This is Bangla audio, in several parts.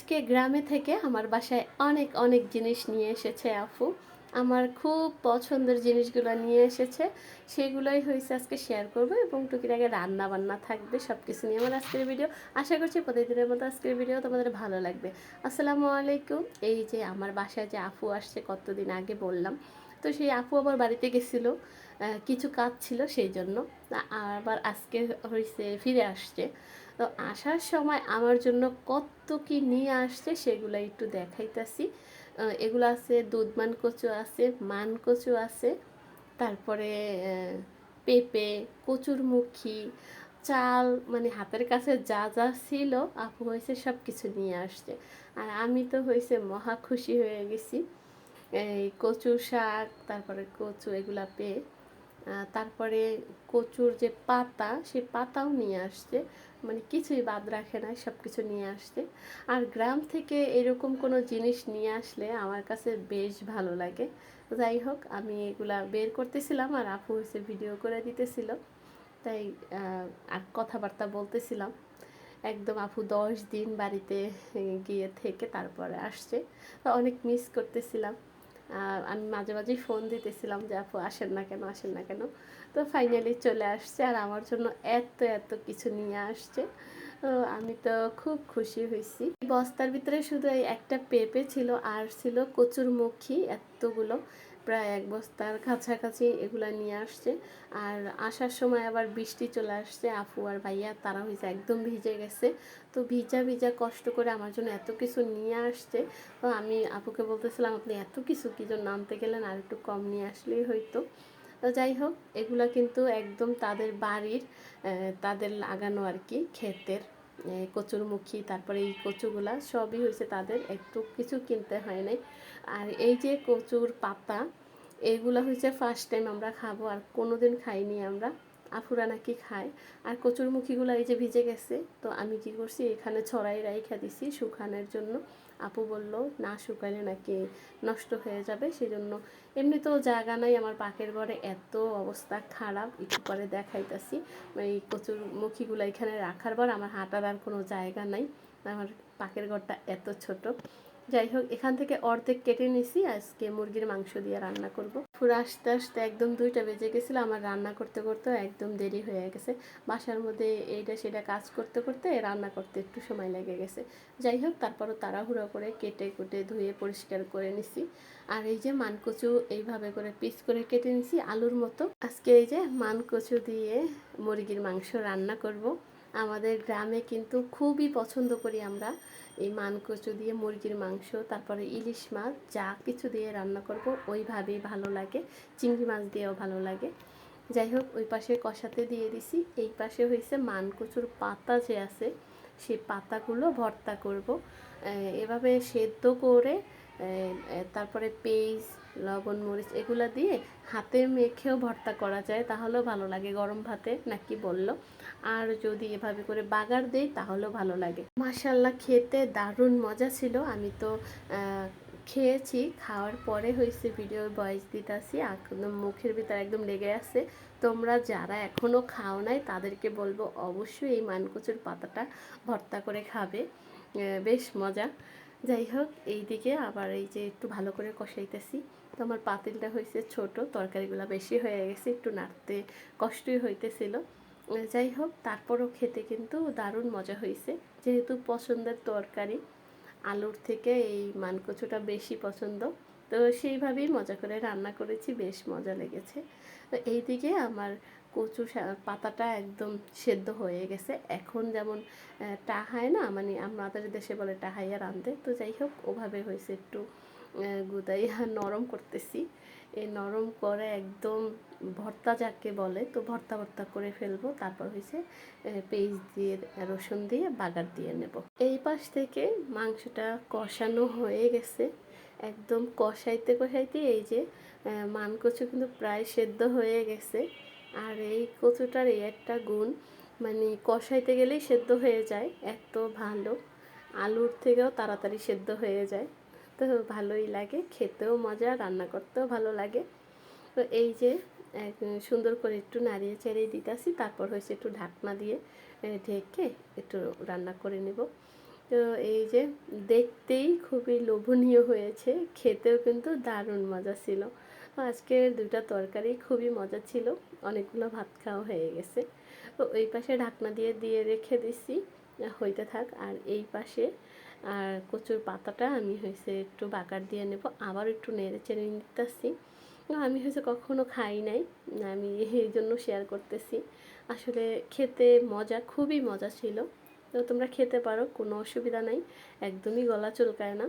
আজকে গ্রামে থেকে আমার বাসায় অনেক অনেক জিনিস নিয়ে এসেছে আপু। আমার খুব পছন্দের জিনিসগুলো নিয়ে এসেছে। সেগুলোই হয়েছে আজকে শেয়ার করব এবং টুকিটাকে রান্না বান্না থাকবে সব কিছু নিয়ে আমার আজকের ভিডিও আশা করছি প্রতিদিনের মতো আজকের ভিডিও তোমাদের ভালো লাগবে। আসসালামু আলাইকুম। এই যে আমার বাসায় যে আপু আসছে কতদিন আগে বললাম। তো সেই আপু আবার বাড়িতে গেছিল কিছু কাজ ছিল সেই জন্য। আবার আজকে হয়েছে ফিরে আসছে। তো আসার সময় আমার জন্য কত কি নিয়ে আসছে সেগুলো একটু দেখাইতাছি। এগুলো আছে, দুধমান কচু আছে, মান কচু আছে, তারপরে পেঁপে, কচুরমুখী, চাল মানে হাতের কাছে যা যা ছিল, আপু হয়েছে সব কিছু নিয়ে আসছে। আর আমি তো হয়েছে মহা খুশি হয়ে গেছি। এই কচু শাক, তারপরে কচু, এগুলা পেয়ে। তারপরে কচুর যে পাতা সে পাতাও নিয়ে আসছে। মানে কিছুই বাদ রাখে না সব কিছু নিয়ে আসছে। আর গ্রাম থেকে এরকম কোনো জিনিস নিয়ে আসলে আমার কাছে বেশ ভালো লাগে। যাই হোক, আমি এগুলা বের করতেছিলাম আর আপু হয়েছে ভিডিও করে দিতেছিল। তাই আর কথাবার্তা বলতেছিলাম। একদম আপু দশ দিন বাড়িতে গিয়ে থেকে তারপরে আসছে। অনেক মিস করতেছিলাম। আমি মাঝে মাঝেই ফোন দিতেছিলাম যে, আপু, আসেন না কেন, আসেন না কেন? তো ফাইনালি চলে আসছে আর আমার জন্য এত এত কিছু নিয়ে আসছে। আমি তো খুব খুশি হয়েছি। বস্তার ভিতরে শুধু একটা পেঁপে ছিল, আর ছিল কচুরমুখী এতগুলো। প্রায় এক বস্তার কাছাকাছি এগুলা নিয়ে আসছে। আর আসার সময় আবার বৃষ্টি চলে আসছে আপু আর ভাইয়া তারা হয়েছে একদম ভিজে গেছে। তো ভিজা ভিজা কষ্ট করে আমার জন্য এত কিছু নিয়ে আসছে। তো আমি আপুকে বলতেছিলাম, আপনি এত কিছু কি জন্য আনতে গেলেন? আর একটু কম নিয়ে আসলেই হয়তো তো যাই হোক, এগুলা কিন্তু একদম তাদের বাড়ির তাদের লাগানো আর কি, ক্ষেতের কচুরমুখী, তারপরে এই কচুগুলা সবই হয়েছে তাদের। একটু কিছু কিনতে হয় নাই। আর এই যে কচুর পাতা এইগুলা হয়েছে ফার্স্ট টাইম আমরা খাব, আর কোনোদিন খাইনি আমরা। আফুরা নাকি খায়। আর কচুরমুখীগুলো এই যে ভিজে গেছে, তো আমি কি করছি, এখানে ছড়াই রাইখা দিছি শুকানোর জন্য। আপু বলল, না, শুকালে নাকি নষ্ট হয়ে যাবে, সেজন্য এমনিতেও জায়গা নাই, আমার পাকের ঘরে এত অবস্থা খারাপ, একটু পরে দেখাইতাছি। এই কচুর মুখীগুলো এখানে রাখার পর আমার হাঁটার আর কোনো জায়গা নাই, আমার পাকের ঘরটা এত ছোট। যাই হোক এখান থেকে অর্ধেক কেটে নিছি। আজকে মুরগির মাংস দিয়ে রান্না করব। পুরো আস্তে আস্তে একদম দুইটা বেজে গেছিল। আমার রান্না করতে করতে একদম দেরি হয়ে গেছে। বাসার মধ্যে এইটা সেটা কাজ করতে করতে রান্না করতে একটু সময় লেগে গেছে। যাই হোক তারপরও তাড়াহুড়ো করে কেটে কুটে ধুয়ে পরিষ্কার করে নিছি। আর এই যে মানকচু এইভাবে করে পিস করে কেটে নিছি আলুর মতো। আজকে এই যে মানকচু দিয়ে মুরগির মাংস রান্না করব। আমাদের গ্রামে কিন্তু খুবই পছন্দ করি আমরা। এই মানকচু দিয়ে মুরগির মাংস, তারপরে ইলিশ মাছ, যা কিছু দিয়ে রান্না করব, ওইভাবেই ভালো লাগে। চিংড়ি মাছ দিয়েও ভালো লাগে। যাই হোক, ওই পাশে কষাতে দিয়ে দিছি। এই পাশে হয়েছে মানকচুর পাতা যে আছে সেই পাতাগুলো ভর্তা করব। এভাবে সেদ্ধ করে তারপরে পেঁয়াজ লবণ, মরিচ এগুলো দিয়ে হাতে মেখেও ভর্তা করা যায়, তাহলেও ভালো লাগে। গরম ভাতে নাকি বলল। আর যদি এভাবে করে বাগার দেই, তাহলেও ভালো লাগে। মাশাল্লাহ খেতে দারুণ মজা ছিল। আমি তো খেয়েছি। খাওয়ার পরে হয়েছে ভিডিও ভয়েস দিতেছি। একদম মুখের ভিতর একদম লেগে আছে। তোমরা যারা এখনও খাও নাই, তাদেরকে বলব অবশ্যই এই মানকচুর পাতাটা ভর্তা করে খাবে। বেশ মজা। যাই হোক এই দিকে আবার এই যে একটু ভালো করে কষাইতেছি। তো আমার পাতিলটা হয়েছে ছোট, তরকারিগুলো বেশি হয়ে গেছে, একটু নাড়তে কষ্টই হইতেছিল। যাই হোক, তারপরও খেতে কিন্তু দারুণ মজা হয়েছে যেহেতু পছন্দের তরকারি, আলুর থেকে এই মানকচুটা বেশি পছন্দ। তো সেইভাবেই মজা করে রান্না করেছি, বেশ মজা লেগেছে। তো এইদিকে আমার কচু পাতাটা একদম সেদ্ধ হয়ে গেছে। এখন যেমন টাহায় না মানে আমাদের দেশে বলে টাহাইয়া রাঁধতে তো যাই হোক ওভাবে হয়েছে একটু গুদাইয়া নরম করতেছি। এই নরম করে একদম ভর্তা যাকে বলে তো ভর্তা ভর্তা করে ফেলব। তারপর হয়েছে পেঁয়াজ দিয়ে রসুন দিয়ে বাগার দিয়ে নেব। এই পাশ থেকে মাংসটা কষানো হয়ে গেছে। একদম কষাইতে কষাইতে এই যে আহ, মান কচু কিন্তু প্রায় সেদ্ধ হয়ে গেছে। আর এই কচুটার এই একটা গুণ মানে কষাইতে গেলেই সেদ্ধ হয়ে যায়, এত ভালো। আলুর থেকেও তাড়াতাড়ি সেদ্ধ হয়ে যায়, তো ভালোই লাগে, খেতেও মজা, রান্না করতেও ভালো লাগে। তো এই যে সুন্দর করে একটু নাড়িয়ে চেড়িয়ে দিতেছি, তারপর হয়েছে একটু ঢাকনা দিয়ে ঢেকে একটু রান্না করে নেব। তো এই যে, দেখতেই খুবই লোভনীয় হয়েছে, খেতেও কিন্তু দারুণ মজা ছিল। আজকের দুটা তরকারি খুবই মজা ছিল। অনেকগুলো ভাত খাওয়া হয়ে গেছে। তো ওই পাশে ঢাকনা দিয়ে দিয়ে রেখে দিছি। হইতে থাক, আর এই পাশে, আর কচুর পাতাটা আমি হয়েছে একটু বাগার দিয়ে নেব। আবার একটু নেড়ে চেড়ে নিতেছি। আমি হয়েছে কখনো খাই নাই। আমি এই জন্য শেয়ার করতেছি। আসলে খেতে মজা, খুবই মজা ছিল। তো তোমরা খেতে পারো, কোনো অসুবিধা নাই। একদমই গলা চুলকায় না।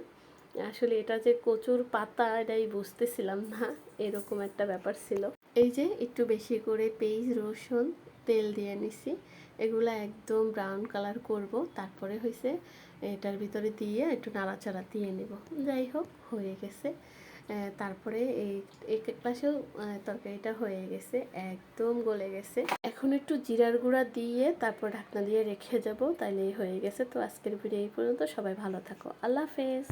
আসলে এটা যে কচুর পাতা, এটাই বুঝতেছিলাম না। এরকম একটা ব্যাপার ছিল। এই যে একটু বেশি করে পেঁয়াজ, রসুন, তেল দিয়ে নিছি। এগুলো একদম ব্রাউন কালার করব। তারপরে হয়েছে এটার ভিতরে দিয়ে একটু নাড়াচাড়া দিয়ে নেব। যাই হোক, হয়ে গেছে। তারপরে এই এক এক পাশেও তরকারিটা হয়ে গেছে। একদম গলে গেছে। এখন একটু জিরার গুঁড়া দিয়ে তারপর ঢাকনা দিয়ে রেখে যাব। তাইলেই হয়ে গেছে। তো আজকের ভিডিও এই পর্যন্ত। সবাই ভালো থাকো। আল্লাহ হাফেজ।